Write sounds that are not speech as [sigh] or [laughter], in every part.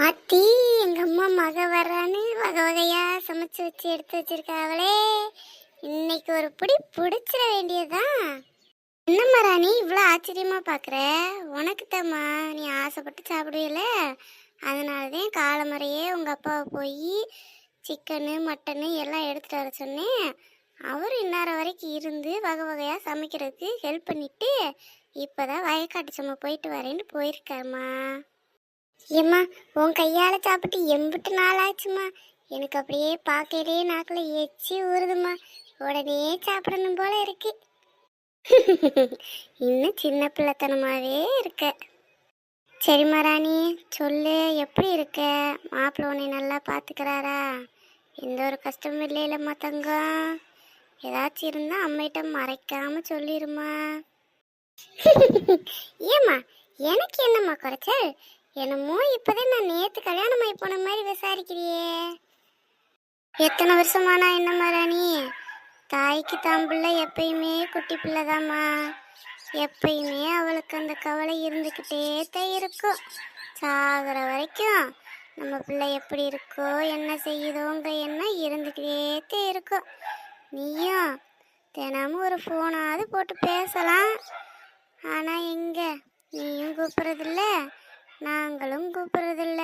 ஆத்தி எங்க அம்மா மக வர்றான்னு வகை வகையா சமைச்சு வச்சு எடுத்து வச்சிருக்காங்களே இன்னைக்கு ஒரு பிடி பிடிச்சிட வேண்டியதுதான். என்னம்மா ராணி இவ்வளோ ஆச்சரியமா பார்க்குற உனக்கு தாம்மா நீ ஆசைப்பட்டு சாப்பிடுவில அதனால தான் காலமுறையே உங்கள் அப்பாவை போய் சிக்கனு மட்டனு எல்லாம் எடுத்துட்டு வர சொன்னேன். அவர் இன்னார வரைக்கும் இருந்து வகை வகையாக சமைக்கிறதுக்கு ஹெல்ப் பண்ணிட்டு இப்போதான் வயக்காட்டு சும்மா போயிட்டு வரேன்னு போயிருக்காருமா ஏம்மா உன் கையால் சாப்பிட்டு எம்பிட்டு நாள் எனக்கு அப்படியே பார்க்கலே நாக்கில் எச்சி ஊறுதுமா உடனே சாப்பிடணும் போல இருக்கு. [laughs] இன்னும் சின்ன பிள்ளைத்தனமாவே இருக்க. சரிம்மா ராணி சொல்லு எப்படி இருக்க? மாப்பிள்ள உன்னை நல்லா பார்த்துக்கிறாரா எந்த ஒரு கஷ்டமும் இல்லைல்லம்மா தங்கம். ஏதாச்சும் இருந்தால் அம்மையிட்ட மறைக்காம சொல்லிடுமா [laughs] ஏம்மா எனக்கு என்னம்மா குறைச்சல்? என்னமோ இப்பதான் நான் நேத்து கல்யாணம் ஆகி போன மாதிரி விசாரிக்கிறியே. எத்தனை வருஷமானா என்னம்மா ராணி தாய்க்கு தான் பிள்ளை எப்பயுமே குட்டி பிள்ளைதாம்மா. எப்பயுமே அவளுக்கு அந்த கவலை இருந்துக்கிட்டே தான் இருக்கும். சாகிற வரைக்கும் நம்ம பிள்ளை எப்படி இருக்கோ என்ன செய்யுதோங்க என்ன இருந்துக்கிட்டே தான் இருக்கும். நீயும் தினமும் ஒரு ஃபோனாவது போட்டு பேசலாம். ஆனால் எங்கே? நீயும் கூப்பிட்றதில்ல. நாங்களும் கூப்பிட்றதில்ல.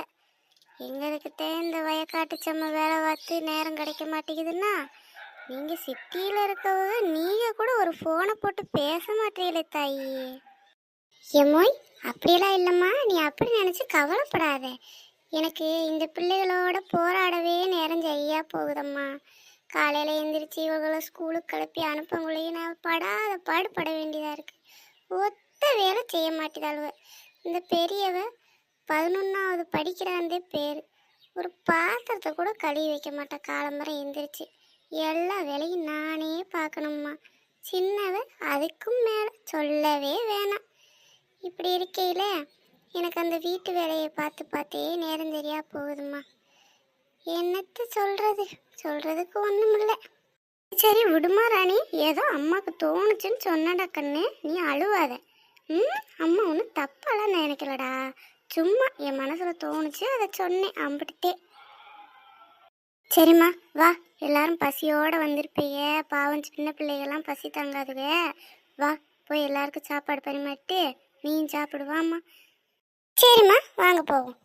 எங்களுக்கு இந்த வயக்காட்டு செம்ம வேலை பார்த்து நேரம் கிடைக்க மாட்டேங்குதுன்னா நீங்கள் சிட்டியில் இருக்கவங்க நீங்கள் கூட ஒரு ஃபோனை போட்டு பேச மாட்டீங்களே தாயி. எம்மோய் அப்படியெல்லாம் இல்லைம்மா. நீ அப்படி நினச்சி கவலைப்படாத. எனக்கு இந்த பிள்ளைகளோட போராடவே நேரம் சரியா போகுதம்மா. காலையில் எழுந்திரிச்சி இவங்களை ஸ்கூலுக்கு கிளப்பி அனுப்பங்குள்ளேயும் நான் படாத பாடுபட வேண்டியதாக இருக்குது ஒத்த வேலை செய்ய மாட்டேதாளுவ. இந்த பெரியவ பதினொன்றாவது படிக்கிறாந்தே பேர். ஒரு பாத்திரத்தை கூட கழுவி வைக்க மாட்டேன் காலம்பரம் எந்திரிச்சு. எல்லா வேலையும் நானே பார்க்கணும்மா. சின்னவ அதுக்கும் மேலே சொல்லவே வேணாம். இப்படி இருக்கையில் எனக்கு அந்த வீட்டு வேலையை பார்த்து பார்த்தே நேரம் தெரியா போகுதும்மா. என்னத்த சொல்கிறது சொல்கிறதுக்கு ஒன்றும் இல்லை சரி விடுமா ராணி. ஏதோ அம்மாவுக்கு தோணுச்சுன்னு சொன்னடா கண்ணு. நீ அழுவாத. ம்? அம்மா ஒன்றும் தப்பாலாம் நினைக்கலடா. சும்மா என் மனசுல தோணுச்சு அதை சொன்னேன் அம்பிட்டுட்டே. சரிம்மா வா. எல்லாரும் பசியோட வந்திருப்பீங்க. பாவம் சின்ன பிள்ளைகள்லாம் பசி தங்காதுங்க. வா போய் எல்லாருக்கும் சாப்பாடு பரிமாறிட்டு நீயும் சாப்பிடுவாம்மா சரிம்மா வாங்க போவோம்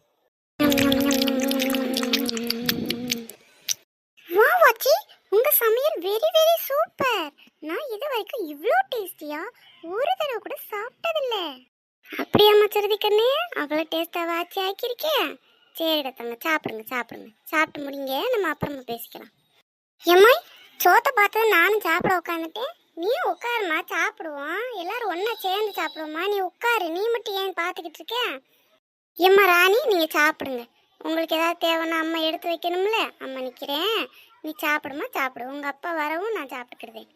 வா வாச்சி உங்க சமையல் வெரி வெரி சூப்பர் நான் இது வரைக்கும் இவ்வளோ டேஸ்டியா ஒரு தடவை கூட சாப்பிட்டதில்ல அப்படியா கண்ணே. அவ்வளோ டேஸ்ட்டாக வாச்சி ஆக்கியிருக்கேன் சரிடா தங்க சாப்பிடுங்க சாப்பிடுங்க. சாப்பிட்டு முடிங்க நம்ம அப்புறமா பேசிக்கலாம். எம்மாய் சோத்தை பார்த்து நானும் சாப்பிட உட்காந்துட்டேன் நீ உட்காருமா சாப்பிடுவோம். எல்லாரும் ஒன்றா சேர்ந்து சாப்பிடுவோமா நீ உட்காரு நீ மட்டும் ஏன் பார்த்துக்கிட்டு இருக்க? எம்மா ராணி நீங்கள் சாப்பிடுங்க. உங்களுக்கு ஏதாவது தேவைன்னா அம்மா எடுத்து வைக்கணும்ல? அம்மா நிற்கிறேன் நீ சாப்பிடுமா சாப்பிடு. உங்கள் அப்பா வரவும் நான் சாப்பிட்டுக்கிடுதேன்.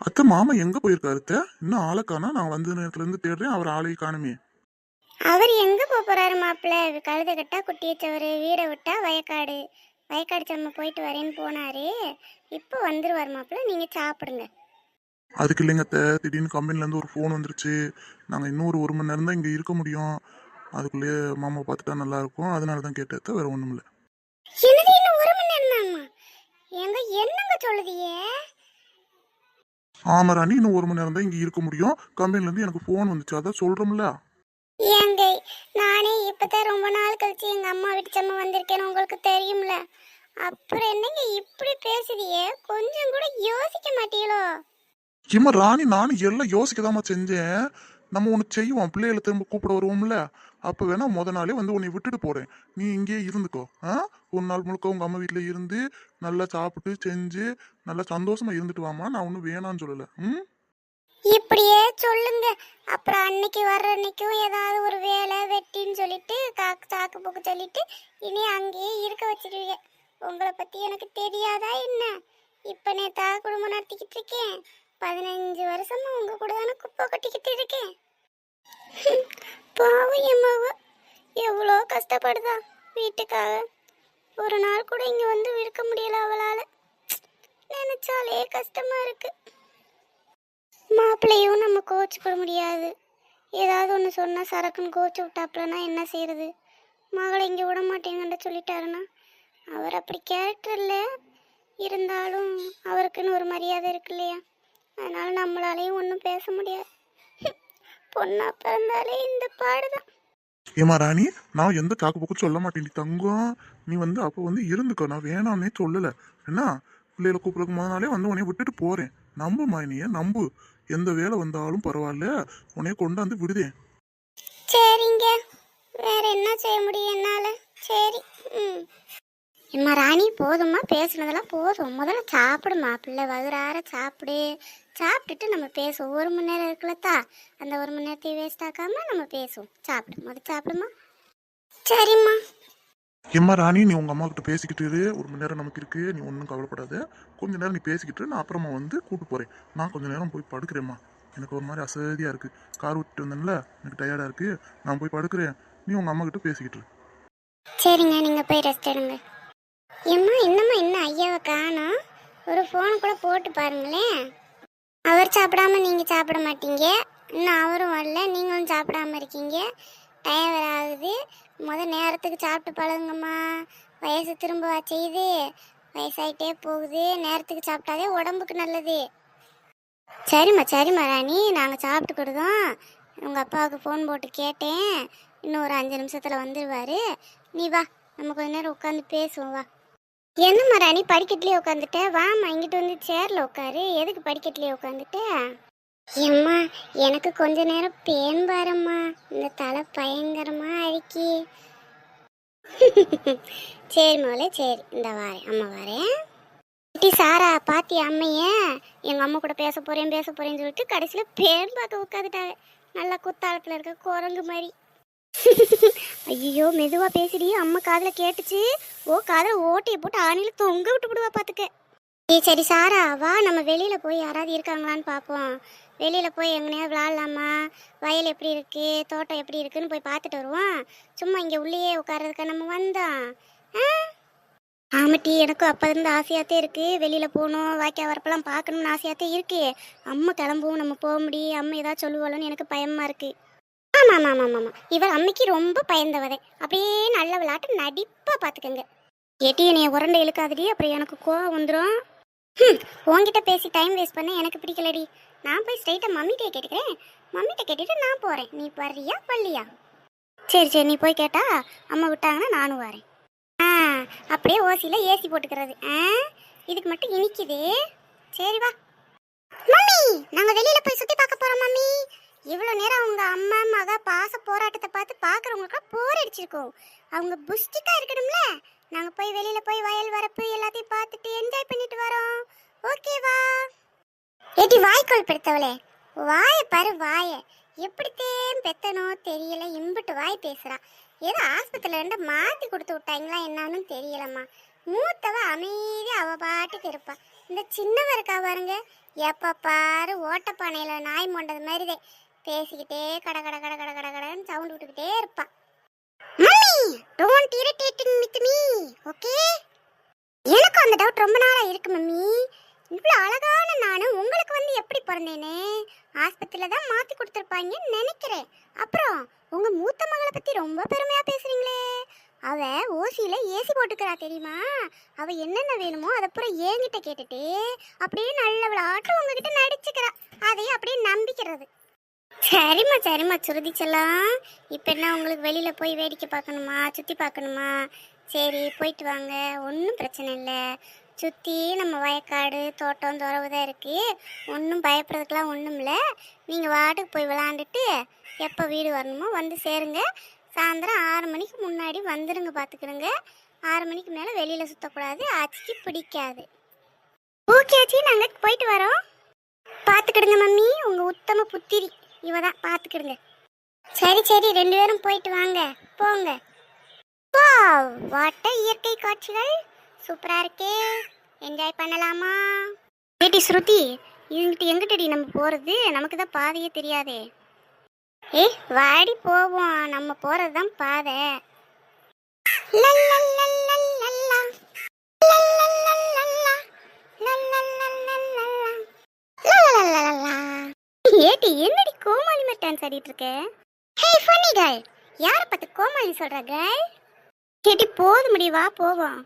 அத்தை மாமா எங்க போயிருக்காரு அத்தை? இன்னும் ஆளை காணா நான் வந்த நேரத்துல இருந்து தேடுறேன். அவர் ஆளையே காணுமே. அவர் எங்கே போக போகிறாரு மாப்பிள்ள? கழுத கட்டா குட்டி வச்சவர் வீடை விட்டா வயக்காடு. வயக்காடு சம்ம போயிட்டு வரேன்னு போனாரு. இப்போ வந்துருவார் மாப்பிள்ள. நீங்கள் சாப்பிடுங்க. அதுக்கு இல்லைங்க அத்தை. திடீர்னு கம்பெனில இருந்து ஒரு ஃபோன் வந்துருச்சு. நாங்க இன்னும் ஒரு மணி நேரம் தான் இங்க இருக்க முடியும். அதுக்குள்ளேயே மாமா பார்த்துட்டா நல்லா இருக்கும். அதனால தான் கேட்டேன் அத்தை, வேற ஒண்ணும் இல்ல என்னது இன்னும் ஒரு மணி நேரம் தான்மா எங்க என்னங்க சொல்லுதியே ஆமா ராணி இன்னும் ஒரு மணி நேரம் தான் இங்க இருக்க முடியும். கம்பெனில இருந்து எனக்கு ஃபோன் வந்துச்சு. அதான் சொல்றோம்ல. ஏங்க நானே இப்பதான் ரொம்ப நாள் கழிச்சு எங்க அம்மா வீட்டு சம்ம வந்திருக்கேன்னு உங்களுக்கு தெரியும்ல. அப்புறம் என்னங்க இப்படி பேசுறியே கொஞ்சம் கூட யோசிக்க மாட்டீங்களோ? இம்மா ராணி நானும் எல்லாம் யோசிக்கதாம்மா செஞ்சேன். நம்ம ஒன்று செய்வோம். பிள்ளைகளை திரும்ப கூப்பிட வருவோம்ல. அப்போ வேணா முத நாளே வந்து உன்னை விட்டுட்டு போகிறேன் நீ இங்கேயே இருந்துக்கோ. ஆ? ஒரு நாள் முழுக்க உங்கள் அம்மா வீட்டில் இருந்து நல்லா சாப்பிட்டு செஞ்சு நல்லா சந்தோஷமாக இருந்துட்டு வாமா நான் ஒன்றும் வேணான்னு சொல்லலை. ம்? இப்படியே சொல்லுங்க. அப்புறம் அன்னைக்கு வர்ற அன்னைக்கும் ஏதாவது ஒரு வேலை வெட்டின்னு சொல்லிட்டு காக்கு சாக்கு போக்கு சொல்லிட்டு இனி அங்கேயே இருக்க வச்சிருவீங்க. உங்களை பத்தி எனக்கு தெரியாதா என்ன? இப்ப நேத்தா குடும்பம் நடத்திக்கிட்டு இருக்கேன். பதினஞ்சு வருஷமா உங்க கூட தானே குப்பை கட்டிக்கிட்டு இருக்கேன். [laughs] பாவம் அம்மாவா எவ்வளோ கஷ்டப்படுதா வீட்டுக்காக. ஒரு நாள் கூட இங்கே வந்து இருக்க முடியல அவளால். நினைச்சாலே கஷ்டமாக இருக்கு. மாப்பிள்ளையும் நம்ம கோச்சிக்க முடியாது. ஏதாவது ஒன்று சொன்னால் சரக்குன்னு கோச்சு விட்டாப்புலன்னா என்ன செய்யறது மகளை இங்கே விட மாட்டேங்கன்னு சொல்லிட்டாருன்னா அவர் அப்படி கேரக்டர் இல்லை. இருந்தாலும் அவருக்குன்னு ஒரு மரியாதை இருக்கு இல்லையா? அதனால் நம்மளாலையும் ஒன்றும் பேச முடியாது. பொண்ணா பிறந்தாலே இந்த பாடுதான். ஏமா ராணி நான் எந்த சாக்கு போக்கு சொல்ல மாட்டேன். தங்கம் நீ வந்து அப்போ வந்து இருந்துக்கோ. நான் வேணாம்னே சொல்லலை. என்ன? பிள்ளைகளை கூப்பிடுறதுக்கு முத நாளே வந்து உன்னைய விட்டுட்டு போறேன். நம்புமா நீ நம்பு. எந்த வேலை வந்தாலும் பரவாயில்ல. உன்னைய கொண்டாந்து விடுதேன் சரிங்க. வேற என்ன செய்ய முடியும் என்னால? சரி ம். எம்மா ராணி போதுமா பேசுனதெல்லாம் போதும். முதல்ல சாப்பிடுமா பிள்ளை வகுறார சாப்பிடு. சாப்பிட்டுட்டு நம்ம பேசுவோம். ஒரு மணி நேரம் இருக்குல்லத்தா? அந்த ஒரு மணி நேரத்தையும் வேஸ்ட் ஆக்காம நம்ம பேசுவோம். சாப்பிடு. முதல்ல சாப்பிடுமா? சரிம்மா. ஏம்மா ராணி நீ உங்க அம்மா கிட்ட பேசிக்கிட்டு இரு. ஒரு மணி நேரம் நமக்கு இருக்கு. நீ ஒன்றும் கவலைப்படாத. கொஞ்ச நேரம் நீ பேசிக்கிட்டு நான் அப்புறமா வந்து கூட்டு போறேன். நான் கொஞ்ச நேரம் போய் படுக்கிறேம்மா. எனக்கு ஒரு மாதிரி அசதியா இருக்கு. கார் விட்டு வந்தேன்ல எனக்கு டயர்டா இருக்கு. நான் போய் படுக்கிறேன். நீ உங்க அம்மா கிட்ட பேசிக்கிட்டு இரு. சரிங்க நீங்க போய் ரெஸ்ட் எடுங்க. எம்மா என்னம்மா இன்னும் ஐயாவை காணோம்? ஒரு ஃபோன் கூட போட்டு பாருங்களேன். அவர் சாப்பிடாம நீங்கள் சாப்பிட மாட்டீங்க. இன்னும் அவரும் வரல. நீங்களும் சாப்பிடாம இருக்கீங்க. டைம் ஆகுது முத நேரத்துக்கு சாப்பிட்டு பழகுங்கம்மா. வயசு திரும்ப செய்யுது வயசாயிட்டே போகுது. நேரத்துக்கு சாப்பிட்டாதே உடம்புக்கு நல்லது. சரிம்மா சரிம்மா ராணி. நாங்கள் சாப்பிட்டுக்கிடுதோம். உங்கள் அப்பாவுக்கு ஃபோன் போட்டு கேட்டேன். இன்னும் ஒரு அஞ்சு நிமிஷத்தில் வந்துடுவார் நீ வா. நம்ம கொஞ்ச நேரம் உட்காந்து பேசுவோம். வா. என்னம்மா ராணி படிக்கட்டுலேயே உட்காந்துட்ட வாம்மா இங்கிட்டு வந்து சேரில் உட்காரு எதுக்கு படிக்கட்டுலேயே உட்காந்துட்ட ஏம்மா எனக்கு கொஞ்ச நேரம் பேன் பாரம்மா. இந்த தலை பயங்கரமா அரிக்கி [laughs] சரி மோளே சரி. இந்த வாரேன். அம்மா வாரேன். குட்டி சாரா பாத்தி அம்மைய? எங்க அம்மா கூட பேச போறேன் பேச போறேன்னு சொல்லிட்டு கடைசியில பேன் பார்க்க உட்காந்துட்டாங்க நல்லா குத்தாலத்துல இருக்க குரங்கு மாதிரி. [laughs] ஐயோ மெதுவா பேசுடி. அம்மா காதில் கேட்டுச்சு. ஓ காதுல ஓட்டையை போட்டு ஆணில தொங்க விட்டு விடுவா பாத்துக்க. ஏ சரி சாரா வா நம்ம வெளியில போய் யாராவது இருக்காங்களான்னு பார்ப்போம் வெளியில போய் எங்கனையா விளாட்லாமா வயல் எப்படி இருக்கு? தோட்டம் எப்படி இருக்குன்னு போய் பார்த்துட்டு வருவோம். சும்மா இங்க உள்ளேயே உட்கார்றதுக்கா நம்ம வந்தோம். ஆமட்டி ஆமாட்டி எனக்கும் அப்போ இருந்து ஆசையாத்தே இருக்கு. வெளியில போகணும் வாய்க்கா வரப்பெல்லாம் பார்க்கணும்னு ஆசையாத்தே இருக்கு. அம்மா கிளம்புவோம் நம்ம போக முடியும். அம்மா ஏதாவது சொல்லுவாளோன்னு எனக்கு பயமா இருக்கு. ஆமாம் ஆமாம் ஆமாம் ஆமா இவள் அம்மைக்கு ரொம்ப பயந்தவதே அப்படியே நல்ல விளாட்டு நடிப்பாக பாத்துக்கங்க. ஏட்டி என்னைய உரண்டை இழுக்காதடி அப்புறம் எனக்கு கோவம் வந்துடும் உன்கிட்ட பேசி டைம் வேஸ்ட் பண்ண எனக்கு பிடிக்கலடி. நான் போய் ஸ்ட்ரைட்டாக மம்மிட்டே கேட்டுக்கிறேன். மம்மிட்ட கேட்டுட்டு நான் போகிறேன் நீ வர்றியா பள்ளியா சரி சரி நீ போய் கேட்டா அம்மா விட்டாங்கன்னா நானும் வரேன். ஆ அப்படியே ஓசியில் ஏசி போட்டுக்கிறது. ஆ இதுக்கு மட்டும் இனிக்குது. சரி வா. மம்மி நாங்கள் வெளியில் போய் சுற்றி பார்க்க போகிறோம் மம்மி. இவ்வளோ நேரம் அவங்க அம்மா மக பாச போராட்டத்தை பார்த்து பார்க்குறவங்களுக்குலாம் போர் அடிச்சிருக்கோம் அவங்க புஷ்டிக்காக இருக்கணும்ல? நாங்கள் போய் வெளியில் போய் வயல் வரப்பு எல்லாத்தையும் பார்த்துட்டு என்ஜாய் பண்ணிட்டு வரோம். ஓகேவா ஏட்டி வாய்க்கோல் பெடுத்தவளே. வாய பாரு வாய. எப்படித்தேன் பெத்தனோ தெரியல இம்புட்டு வாய் பேசுறா. ஏதோ ஆஸ்பத்திரியில இருந்து மாத்தி கொடுத்து விட்டாங்களா என்னன்னு தெரியலம்மா. மூத்தவ அமைதி அவ பாட்டுக்கு இருப்பா. இந்த சின்னவ இருக்கா பாருங்க. எப்ப பாரு ஓட்டப்பானையில நாய் மொண்டது மாதிரிதே. பேசிக்கிட்டே கட கட கட கட கட கடன்னு சவுண்ட் விட்டுக்கிட்டே இருப்பான் mummy don't irritating with me okay எனக்கு அந்த டவுட் ரொம்ப நாளாக இருக்கு மம்மி. இவ்வளோ அழகான நானும் உங்களுக்கு வந்து எப்படி பிறந்தேனே? ஆஸ்பத்திரியில தான் மாற்றி கொடுத்துருப்பாங்கன்னு நினைக்கிறேன். அப்புறம் உங்கள் மூத்த மகளை பற்றி ரொம்ப பெருமையாக பேசுகிறீங்களே அவள் ஓசியில் ஏசி போட்டுக்கிறா தெரியுமா? அவள் என்னென்ன வேணுமோ அதை பூரா என்கிட்ட கேட்டுட்டு அப்படியே நல்ல விளையாட்டு உங்ககிட்ட நடிச்சுக்கிறா. அதையும் அப்படியே நம்பிக்கிறது. சரிம்மா சரிம்மா. சுருதி செல்லம் இப்போ என்ன உங்களுக்கு வெளியில் போய் வேடிக்கை பார்க்கணுமா? சுற்றி பார்க்கணுமா? சரி போயிட்டு வாங்க. ஒன்றும் பிரச்சனை இல்லை. சுற்றி நம்ம வயக்காடு தோட்டம் துறவு தான் இருக்குது ஒன்றும் பயப்படுறதுக்கெலாம் ஒன்றும் இல்லை. நீங்கள் வாட்டுக்கு போய் விளாண்டுட்டு எப்போ வீடு வரணுமோ வந்து சேருங்க. சாயந்தரம் ஆறு மணிக்கு முன்னாடி வந்துடுங்க பார்த்துக்கிடுங்க ஆறு மணிக்கு மேலே வெளியில் சுற்றக்கூடாது ஆச்சிக்கு பிடிக்காது. ஓகே ஆச்சி. நாங்கள் போயிட்டு வரோம். பார்த்துக்கிடுங்க மம்மி. உங்கள் உத்தம புத்திரி. இவ தான் பார்த்துக்கிடுங்க சரி சரி ரெண்டு பேரும் போயிட்டு வாங்க. போங்க. வாட்ட இயற்கை காட்சிகள். சூப்பரா இருக்கே. என்ஜாய் பண்ணலாமா? ஏடி ஸ்ருதி இங்கிட்டு எங்கிட்டடி நம்ம போறது? நமக்கு தான் பாதையே தெரியாதே. ஏய் வாடி போவோம். நம்ம போறது தான் பாதை என்னடி கோமாளி மாதிரி டான்ஸ் ஆடிட்டு இருக்க? ஹே ஃபன்னி கேர்ள் யார பார்த்து கோமாளி சொல்ற கேர்ள் கேட்டி போது முடிவா போவோம்.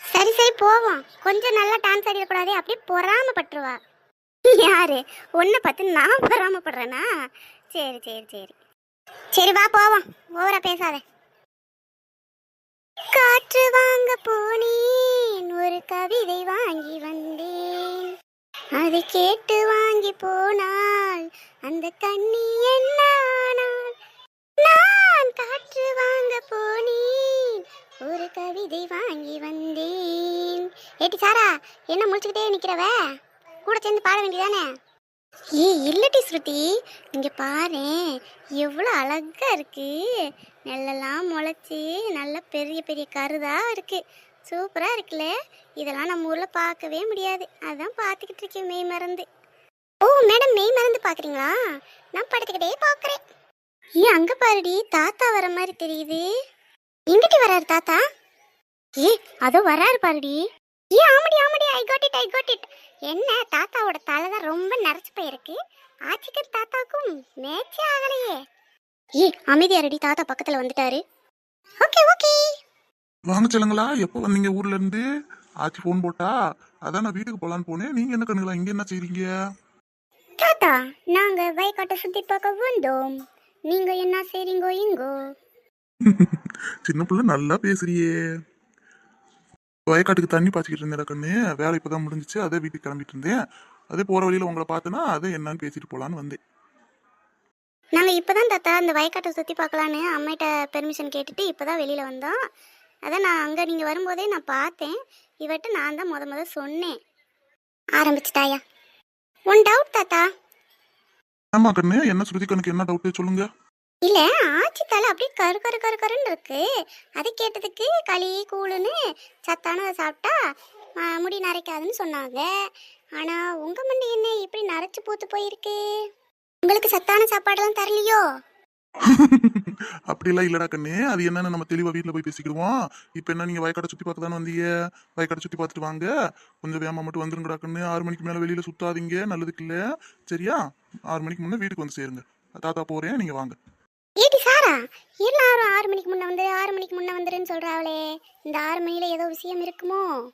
சரி சரி போவோம். கொஞ்சம் நல்லா டான்ஸ் ஆடிடக்கூடாதே அப்படியே பொறாமப்பட்டுருவா. யாரு? உன்னை பார்த்து நான் பொறாமப்படுறேனா? சரி சரி சரி. சரி வா போவோம். ஓவரா பேசாத. காற்று வாங்க போனேன் ஒரு கவிதை வாங்கி வந்தேன். அதை கேட்டு வாங்கி போனால் அந்த கண்ணி என்ன நான் காற்று வாங்க போனேன். ஒரு கவிதை வாங்கி வந்தேன். ஏட்டி சாரா என்ன முடிச்சுக்கிட்டே நிக்கிறவ? கூட சேர்ந்து பாட வேண்டியதானே? ஏ இல்லட்டி ஸ்ருதி. இங்க பாரு எவ்வளோ அழகா இருக்கு. நெல்லெல்லாம் முளைச்சி நல்ல பெரிய பெரிய கருதா இருக்கு. சூப்பரா இருக்குல்ல? இதெல்லாம் நம்ம ஊரில் பார்க்கவே முடியாது. அதான் பார்த்துக்கிட்டு இருக்கேன் மெய் மறந்து. ஓ மேடம் மெய் மறந்து பார்க்குறீங்களா? நான் படுத்துக்கிட்டே பார்க்கறேன். ஏ அங்கே பாருடி தாத்தா வர மாதிரி தெரியுது. எங்கிட்டு வராரு தாத்தா? ஏ அதோ வராரு பாருடி. ஏ ஆமடி ஆமடி I got it I got it என்ன தாத்தாவோட தலை தான் ரொம்ப நரைச்சு போயிருக்கு. ஆச்சிக்கு தாத்தாக்கும் மேட்சே ஆகலையே. ஏ அமைதியாரடி தாத்தா பக்கத்தில் வந்துட்டாரு. ஓகே ஓகே வாங்க செல்லுங்களா. எப்போ வந்தீங்க ஊர்ல இருந்து? ஆச்சி ஃபோன் போட்டா? அதான் நான் வீட்டுக்கு போலான்னு போனேன். நீங்க என்ன கண்ணுங்களா இங்க என்ன செய்றீங்க? தாத்தா நாங்க வயக்காட்டை சுத்தி பார்க்க வந்தோம். நீங்க என்ன செய்றீங்கோ இங்கோ? [laughs] சின்ன பிள்ளை நல்லா பேசுறியே. வயக்காட்டுக்கு தண்ணி பாய்ச்சிக்கிட்டு இருந்தேன் கண்ணு. வேலை இப்பதான் முடிஞ்சிச்சு. அதே வீட்டுக்கு கிளம்பிட்டு இருந்தேன். அதே போற வழியில உங்களை பார்த்தேன்னா அதே என்னன்னு பேசிட்டு போலான்னு வந்தேன். நாங்க இப்பதான் தாத்தா இந்த வயக்காட்டை சுத்தி பார்க்கலான்னு அம்மாட்ட பெர்மிஷன் கேட்டுட்டு இப்பதான் வெளியில வந்தோம். அதான் நான் அங்க நீங்க வரும்போதே நான் பார்த்தேன். இவட்ட நான் தான் முத முத சொன்னேன். ஆரம்பிச்சிட்டாயா? ஒன் டவுட் தாத்தா. ஆமா கண்ணு என்ன ஸ்ருதி கண்ணுக்கு என்ன டவுட் சொல்லுங்க? இல்ல ஆச்சி தலை அப்படியே கரு கரு கரு கருன்னு இருக்கு. அது கேட்டதுக்கு களி கூழுன்னு சத்தானதை சாப்பிட்டா முடி நரைக்காதுன்னு சொன்னாங்க. ஆனா உங்க மண்டி என்ன இப்படி நரைச்சு பூத்து போயிருக்கு? உங்களுக்கு சத்தான சாப்பாடெல்லாம் தரலையோ? [laughs] அப்படிலாம் இல்லடா கண்ணே. அது என்னன்னு நம்ம தெளிவா வீட்ல போய் பேசிக்கிடுவோம். இப்போ என்ன நீங்க வயக்காடை சுத்தி பார்க்க தானே வந்தீங்க? வயக்காட்டை சுத்தி பார்த்துட்டு வாங்க. கொஞ்சம் வேமா மட்டும் வந்துருங்கடா கண்ணு. ஆறு மணிக்கு மேல வெளியில சுத்தாதீங்க. நல்லதுக்கு இல்ல. சரியா? ஆறு மணிக்கு முன்னே வீட்டுக்கு வந்து சேருங்க. தாத்தா போறேன். நீங்க வாங்க. ஏடி சாரா எல்லாரும் ஆறு மணிக்கு முன்ன வந்து ஆறு மணிக்கு முன்ன வந்துருன்னு சொல்றாங்களே இந்த ஆறு மணியில ஏதோ விஷயம் இருக்குமோ?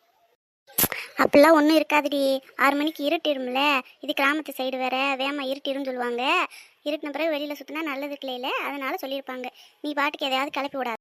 அப்படிலாம் ஒன்றும் இருக்காதுடி. ஆறு மணிக்கு இருட்டிடும்ல. இது கிராமத்து சைடு வேற. வேமா இருட்டிடும் சொல்லுவாங்க. இருட்டின பிறகு வெளியில சுற்றினா நல்லது இல்லையில அதனால சொல்லியிருப்பாங்க. நீ பாட்டுக்கு எதையாவது கிளப்பி விடாது.